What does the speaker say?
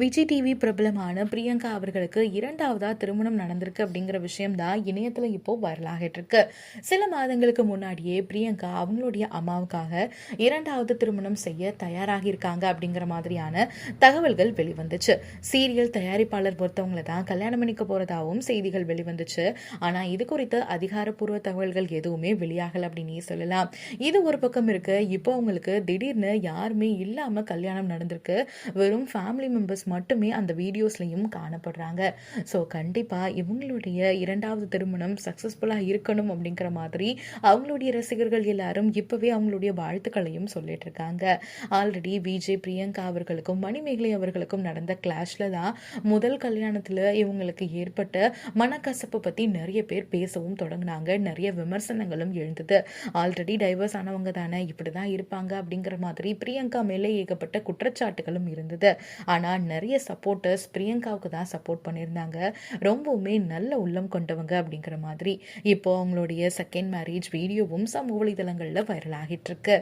Vijay TV பிரபலமான பிரியங்கா அவர்களுக்கு இரண்டாவதா திருமணம் நடந்திருக்கு அப்படிங்கிற விஷயம் தான் இணையத்தில் இப்போ வரலாகிட்டு இருக்கு. சில மாதங்களுக்கு முன்னாடியே பிரியங்கா அவங்களுடைய அம்மாவுக்காக இரண்டாவது திருமணம் செய்ய தயாராகி இருக்காங்க அப்படிங்கிற மாதிரியான தகவல்கள் வெளிவந்துச்சு. சீரியல் தயாரிப்பாளர் பொறுத்தவங்களை தான் கல்யாணம் பண்ணிக்க போறதாகவும் செய்திகள் வெளிவந்துச்சு. ஆனா இது குறித்த அதிகாரப்பூர்வ தகவல்கள் எதுவுமே வெளியாகல அப்படின்னே சொல்லலாம். இது ஒரு பக்கம் இருக்கு. இப்போ அவங்களுக்கு திடீர்னு யாருமே இல்லாம கல்யாணம் நடந்திருக்கு. வெறும் ஃபேமிலி மெம்பர்ஸ் மட்டுமே அந்த வீடியோஸ்லையும் காணப்படுறாங்க. ஸோ கண்டிப்பாக இவங்களுடைய இரண்டாவது திருமணம் சக்ஸஸ்ஃபுல்லாக இருக்கணும் அப்படிங்கிற மாதிரி அவங்களுடைய ரசிகர்கள் எல்லாரும் இப்போவே அவங்களுடைய வாழ்த்துக்களையும் சொல்லிட்டு இருக்காங்க. ஆல்ரெடி விஜய் பிரியங்கா அவர்களுக்கும் மணிமேகலை அவர்களுக்கும் நடந்த கிளாஷில் தான் முதல் கல்யாணத்தில் இவங்களுக்கு ஏற்பட்ட மனக்கசப்பை பற்றி நிறைய பேர் பேசவும் தொடங்கினாங்க. நிறைய விமர்சனங்களும் எழுந்தது. ஆல்ரெடி டைவர்ஸ் ஆனவங்க தானே இப்படி தான் இருப்பாங்க அப்படிங்கிற மாதிரி பிரியங்கா மேலே ஏகப்பட்ட குற்றச்சாட்டுகளும் இருந்தது. ஆனால் நிறைய சப்போர்ட்டர்ஸ் பிரியங்காவுக்கு தான் சப்போர்ட் பண்ணியிருந்தாங்க. ரொம்பவுமே நல்ல உள்ளம் கொண்டவங்க அப்படிங்கிற மாதிரி இப்போ அவங்களுடைய செகண்ட் மேரேஜ் வீடியோவும் சமூக வலைதளங்களில் வைரல் ஆகிட்டு இருக்கு.